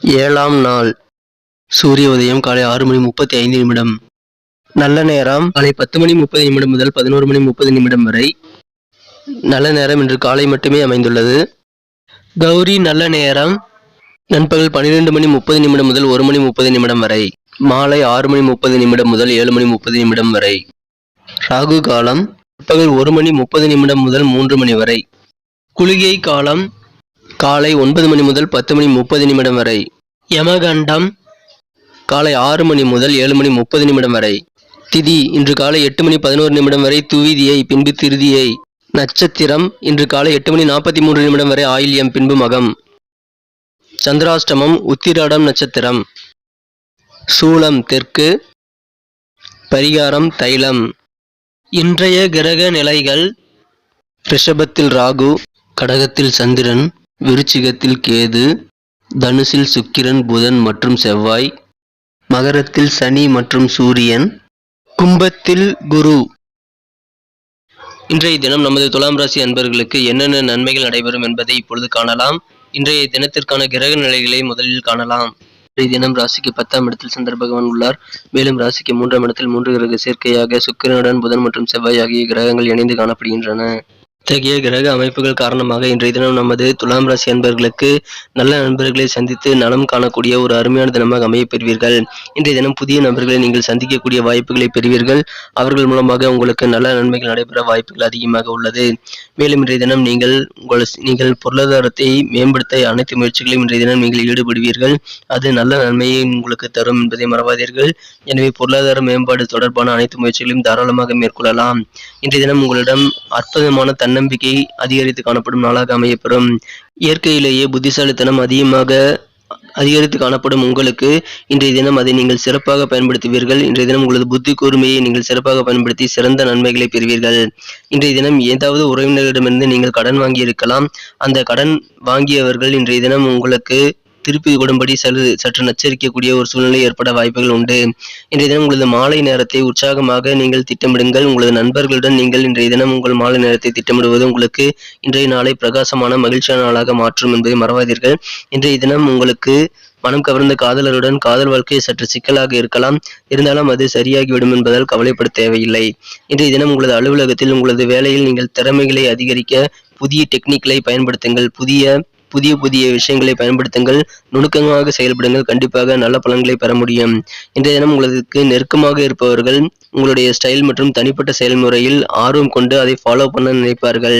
ஏழாம் நாள். சூரிய உதயம் காலை ஆறு மணி முப்பத்தி ஐந்து நிமிடம். நல்ல நேரம். காலை பத்து மணி முப்பது நிமிடம் முதல் பதினோரு மணி முப்பது நிமிடம் வரை. நல்ல நேரம் இன்று காலை மட்டுமே அமைந்துள்ளது. கௌரி நல்ல நேரம். நண்பகல் பன்னிரெண்டு மணி முப்பது நிமிடம் முதல் ஒரு மணி முப்பது நிமிடம் வரை. மாலை ஆறு மணி முப்பது நிமிடம் முதல் ஏழு மணி முப்பது நிமிடம் வரை. ராகு காலம். பகல் ஒரு மணி முப்பது நிமிடம் முதல் மூன்று மணி வரை. குளிகை காலம். காலை ஒன்பது மணி முதல் பத்து மணி முப்பது நிமிடம் வரை. யமகண்டம் காலை ஆறு மணி முதல் ஏழு மணி முப்பது நிமிடம் வரை. திதி இன்று காலை எட்டு மணி பதினோரு நிமிடம் வரை துவிதியை பின்பு திருதியை. நட்சத்திரம் இன்று காலை எட்டு மணி நாற்பத்தி மூன்று நிமிடம் வரை ஆயில்யம் பின்பு மகம். சந்திராஷ்டமம் உத்திராடம் நட்சத்திரம். சூலம் தெற்கு. பரிகாரம் தைலம். இன்றைய கிரக நிலைகள் ரிஷபத்தில் ராகு கடகத்தில் சந்திரன். விருச்சிகத்தில் கேது தனுசில் சுக்கிரன் புதன் மற்றும் செவ்வாய் மகரத்தில் சனி மற்றும் சூரியன் கும்பத்தில் குரு. இன்றைய தினம் நமது துலாம் ராசி அன்பர்களுக்கு என்னென்ன நன்மைகள் நடைபெறும் என்பதை இப்பொழுது காணலாம். இன்றைய தினத்திற்கான கிரக நிலைகளை முதலில் காணலாம். இன்றைய தினம் ராசிக்கு பத்தாம் இடத்தில் சந்திர பகவான் உள்ளார். மேலும் ராசிக்கு மூன்றாம் இடத்தில் மூன்று கிரக சேர்க்கையாக சுக்கிரனுடன் புதன் மற்றும் செவ்வாய் ஆகிய கிரகங்கள் இணைந்து காணப்படுகின்றன. இத்தகைய கிரக அமைப்புகள் காரணமாக இன்றைய தினம் நமது துலாம் ராசி அன்பர்களுக்கு நல்ல நண்பர்களை சந்தித்து நலம் காணக்கூடிய ஒரு அருமையான தினமாக அமையப் பெறுவீர்கள். இன்றைய தினம் புதிய நபர்களை நீங்கள் சந்திக்கக்கூடிய வாய்ப்புகளை பெறுவீர்கள். அவர்கள் மூலமாக உங்களுக்கு நல்ல நன்மைகள் நடைபெற வாய்ப்புகள் அதிகமாக உள்ளது. மேலும் இன்றைய தினம் நீங்கள் உங்கள் நீங்கள் பொருளாதாரத்தை மேம்படுத்த அனைத்து முயற்சிகளையும் இன்றைய தினம் நீங்கள் ஈடுபடுவீர்கள். அது நல்ல நன்மையை உங்களுக்கு தரும் என்பதை மறவாதீர்கள். எனவே பொருளாதார மேம்பாடு தொடர்பான அனைத்து முயற்சிகளையும் தாராளமாக மேற்கொள்ளலாம். இன்றைய தினம் உங்களிடம் அற்புதமான தன்னம்பிக்கை அதிகரித்து காணப்படும் நாளாக அமையப்பெறும். இயற்கையிலேயே புத்திசாலித்தனம் அதிகமாக அதிகரித்து காணப்படும் உங்களுக்கு இன்றைய தினம் அதை நீங்கள் சிறப்பாக பயன்படுத்துவீர்கள். இன்றைய தினம் உங்களது புத்தி கூர்மையை நீங்கள் சிறப்பாக பயன்படுத்தி சிறந்த நன்மைகளை பெறுவீர்கள். இன்றைய தினம் ஏதாவது உறவினர்களிடமிருந்து நீங்கள் கடன் வாங்கியிருக்கலாம் அந்த கடன் வாங்கியவர்கள் இன்றைய தினம் உங்களுக்கு திருப்பி கொடும்படி சற்று சற்று நச்சரிக்கக்கூடிய ஒரு சூழ்நிலை ஏற்பட வாய்ப்புகள் உண்டு. இன்றைய தினம் உங்களது மாலை நேரத்தை உற்சாகமாக நீங்கள் திட்டமிடுங்கள். உங்களது நண்பர்களுடன் நீங்கள் இன்றைய தினம் உங்கள் மாலை நேரத்தை திட்டமிடுவது உங்களுக்கு இன்றைய நாளை பிரகாசமான மகிழ்ச்சியான நாளாக மாற்றும் என்பதை மறவாதீர்கள். இன்றைய தினம் உங்களுக்கு மனம் கவர்ந்த காதலருடன் காதல் வாழ்க்கை சற்று சிக்கலாக இருக்கலாம். இருந்தாலும் அது சரியாகிவிடும் என்பதால் கவலைப்பட தேவையில்லை. இன்றைய தினம் உங்களது அலுவலகத்தில் உங்களது வேலையில் நீங்கள் திறமைகளை அதிகரிக்க புதிய டெக்னிக்களை பயன்படுத்துங்கள். புதிய புதிய புதிய விஷயங்களை பயன்படுத்துங்கள் நுணுக்கமாக செயல்படுங்கள் கண்டிப்பாக நல்ல பலன்களை பெற முடியும். இன்றைய தினம் உங்களுக்கு நெருக்கமாக இருப்பவர்கள் உங்களுடைய ஸ்டைல் மற்றும் தனிப்பட்ட செயல்முறையில் ஆர்வம் கொண்டு அதை ஃபாலோ பண்ண நினைப்பார்கள்.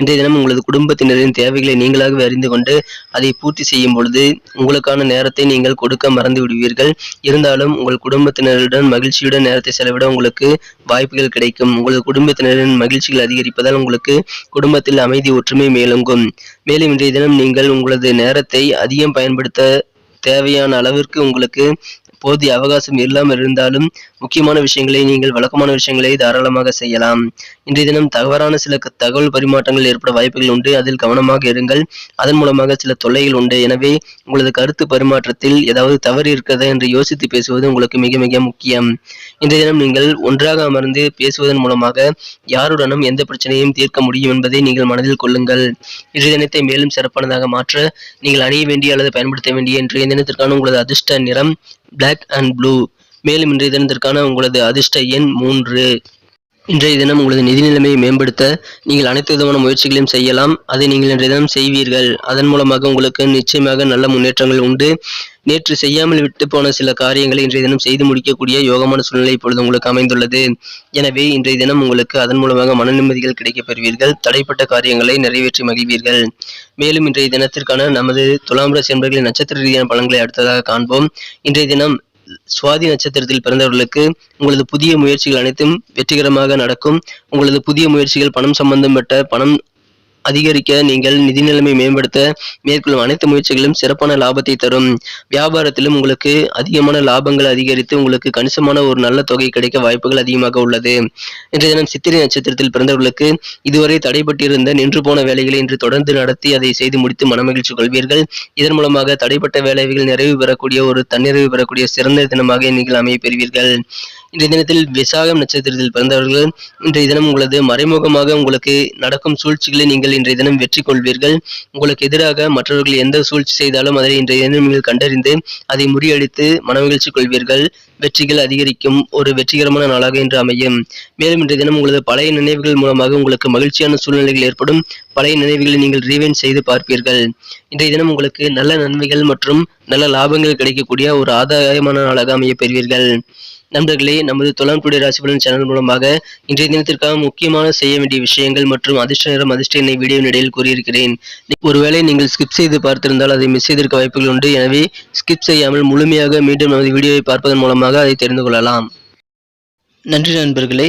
இன்றைய தினம் உங்களது குடும்பத்தினரின் தேவைகளை நீங்களாகவே அறிந்து கொண்டு அதை பூர்த்தி செய்யும் பொழுது உங்களுக்கான நேரத்தை நீங்கள் கொடுக்க மறந்து விடுவீர்கள். இருந்தாலும் உங்கள் குடும்பத்தினருடன் மகிழ்ச்சியுடன் நேரத்தை செலவிட உங்களுக்கு வாய்ப்புகள் கிடைக்கும். உங்களது குடும்பத்தினரின் மகிழ்ச்சிகள் அதிகரிப்பதால் உங்களுக்கு குடும்பத்தில் அமைதி ஒற்றுமை மேலோங்கும். மேலும் இன்றைய தினம் நீங்கள் நீங்கள் உங்களது நேரத்தை அதிகம் பயன்படுத்த தேவையான அளவிற்கு உங்களுக்கு போதிய அவகாசம் இல்லாமல் இருந்தாலும் முக்கியமான விஷயங்களை நீங்கள் வழக்கமான விஷயங்களை தாராளமாக செய்யலாம். இன்றைய தினம் தவறான சில தகவல் பரிமாற்றங்கள் ஏற்பட வாய்ப்புகள் உண்டு. அதில் கவனமாக இருங்கள். அதன் மூலமாக சில தொல்லைகள் உண்டு. எனவே உங்களது கருத்து பரிமாற்றத்தில் ஏதாவது தவறு இருக்கிறதா என்று யோசித்து பேசுவது உங்களுக்கு மிக மிக முக்கியம். இன்றைய தினம் நீங்கள் ஒன்றாக அமர்ந்து பேசுவதன் மூலமாக யாருடனும் எந்த பிரச்சனையும் தீர்க்க முடியும் என்பதை நீங்கள் மனதில் கொள்ளுங்கள். இன்றைய தினத்தை மேலும் சிறப்பானதாக மாற்ற நீங்கள் அணிய வேண்டிய அல்லது பயன்படுத்த வேண்டிய இன்றைய தினத்திற்கான உங்களது அதிர்ஷ்ட நிறம் பிளாக் அண்ட் ப்ளூ மேலும் இன்றைய தினத்திற்கான உங்களது அதிர்ஷ்ட எண் மூன்று. இன்றைய தினம் உங்களது நிதி நிலைமையை மேம்படுத்த நீங்கள் அனைத்து விதமான முயற்சிகளையும் செய்யலாம். அதை நீங்கள் இன்றைய தினம் செய்வீர்கள். அதன் மூலமாக உங்களுக்கு நிச்சயமாக நல்ல முன்னேற்றங்கள் உண்டு. நேற்று செய்யாமல் விட்டு போன சில காரியங்களை இன்றைய தினம் செய்து முடிக்கக்கூடிய யோகமான சூழ்நிலை இப்பொழுது உங்களுக்கு அமைந்துள்ளது. எனவே இன்றைய தினம் உங்களுக்கு அதன் மூலமாக மன நிம்மதிகள் கிடைக்கப் பெறுவீர்கள். தடைப்பட்ட காரியங்களை நிறைவேற்றி மகிழ்வீர்கள். மேலும் இன்றைய தினத்திற்கான நமது துலாம் ராசி என்பர்களின் நட்சத்திர ரீதியான பலன்களை அடுத்ததாக காண்போம். இன்றைய தினம் சுவாதி நட்சத்திரத்தில் பிறந்தவர்களுக்கு உங்களது புதிய முயற்சிகள் அனைத்தும் வெற்றிகரமாக நடக்கும். உங்களது புதிய முயற்சிகள் பணம் சம்பந்தப்பட்ட பணம் அதிகரிக்க நீங்கள் நிதி நிலைமை மேம்படுத்த மேற்கொள்ளும் அனைத்து முயற்சிகளும் சிறப்பான லாபத்தை தரும். வியாபாரத்திலும் உங்களுக்கு அதிகமான லாபங்கள் அதிகரித்து உங்களுக்கு கணிசமான ஒரு நல்ல தொகை கிடைக்க வாய்ப்புகள் அதிகமாக உள்ளது. இன்றைய தினம் சித்திரை நட்சத்திரத்தில் பிறந்தவர்களுக்கு இதுவரை தடைபட்டிருந்த நின்று போன வேலைகளை இன்று தொடர்ந்து நடத்தி அதை செய்து முடித்து மனமகிழ்ச்சி கொள்வீர்கள். இதன் மூலமாக தடைப்பட்ட வேலைகள் நிறைவு பெறக்கூடிய ஒரு தன்னிறைவு பெறக்கூடிய சிறந்த தினமாக நீங்கள் அமைய பெறுவீர்கள். இன்றைய தினத்தில் விசாகம் நட்சத்திரத்தில் பிறந்தவர்கள் இன்றைய தினம் உங்களது மறைமுகமாக உங்களுக்கு நடக்கும் சூழ்ச்சிகளை நீங்கள் இன்றைய தினம் வெற்றி கொள்வீர்கள். உங்களுக்கு எதிராக மற்றவர்கள் எந்த சூழ்ச்சி செய்தாலும் அதை இன்றைய தினம் நீங்கள் கண்டறிந்து அதை முறியடித்து மனமகிழ்ச்சி கொள்வீர்கள். வெற்றிகள் அதிகரிக்கும் ஒரு வெற்றிகரமான நாளாக இன்று அமையும். மேலும் இன்றைய தினம் உங்களது பழைய நினைவுகள் மூலமாக உங்களுக்கு மகிழ்ச்சியான சூழ்நிலைகள் ஏற்படும். பழைய நினைவுகளை நீங்கள் ரீவைன் செய்து பார்ப்பீர்கள். இன்றைய தினம் உங்களுக்கு நல்ல நன்மைகள் மற்றும் நல்ல லாபங்கள் கிடைக்கக்கூடிய ஒரு ஆதாயமான நாளாக அமைய பெறுவீர்கள். நண்பர்களே நமது தொழான்குடி ராசிபலன் சேனல் மூலமாக இன்றைய தினத்திற்காக முக்கியமான செய்ய வேண்டிய விஷயங்கள் மற்றும் அதிர்ஷ்ட நேரம் அதிர்ஷ்ட எண்ணை வீடியோ இடையில் கூறியிருக்கிறேன். ஒருவேளை நீங்கள் ஸ்கிப் செய்து பார்த்திருந்தால் அதை மிஸ் செய்திருக்க வாய்ப்புகள் உண்டு. எனவே ஸ்கிப் செய்யாமல் முழுமையாக மீண்டும் நமது வீடியோவை பார்ப்பதன் மூலமாக அதை தெரிந்து கொள்ளலாம். நன்றி நண்பர்களே.